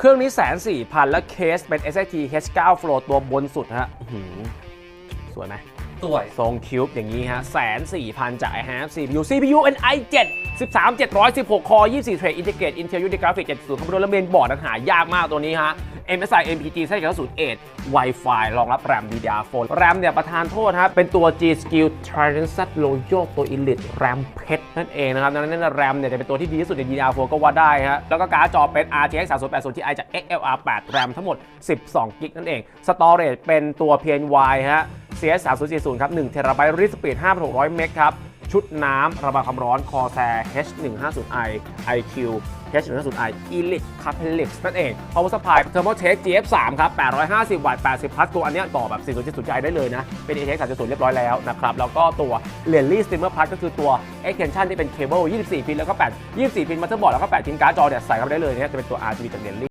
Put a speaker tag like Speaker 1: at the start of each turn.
Speaker 1: เครื่องนี้แสนสี่พันและเคสเป็น SIT H9 Flow ตัวบนสุดฮะอื้อหือสวยไหม
Speaker 2: สวย
Speaker 1: ทรงคิวบ์อย่างนี้ฮะแสนสี่พันจาก i h a v e CPU CPU n i7 13 716 คอ 24 เทรดอินทิเกรต Intel UD Graphics 70คอมพิวเตอร์และเมนบอร์ดหายากมากตัวนี้ฮะ MSI MPG ใช้เกับ08 Wi-Fi รองรับ RAM DDR4 RAM เนี่ยประธานโทษฮะเป็นตัว G Skill Trident Royal ตัว Elite RAM เพชรนั่นเองนะครับดังนั้น RAM เนี่ยจะเป็นตัวที่ดีที่สุดใน DDR4 ก็ว่าได้ฮะแล้วก็การ์ดจอเป็น RTX 3080 Ti จาก XLR8 RAM ทั้งหมด 12 กิกนั่นเอง Storage เป็นตัว PNY ฮะ CS 3040ครับ1 t b read speed 5600 เมกครับ ชุดน้ำระบายความร้อน Corsair H150i IQ H150i Elite Catalyst นั่นเอง Power Supply Thermaltake GF3 ครับ 850 วัตต์ 80 พัทตัวอันนี้ต่อแบบ 4070i ได้เลยนะ เป็น ATX 3.0 เรียบร้อยแล้วนะครับ แล้วก็ตัว l e n l y Streamer Plus ก็คือตัว extension ที่เป็นเคเบิล24 พิน แล้วก็ 8 24 พิน motherboard แล้วก็ 8 พินการ์ดจอเนี่ยใส่เข้าไปได้เลยเนี่ยจะเป็นตัว RGB จาก l e n l y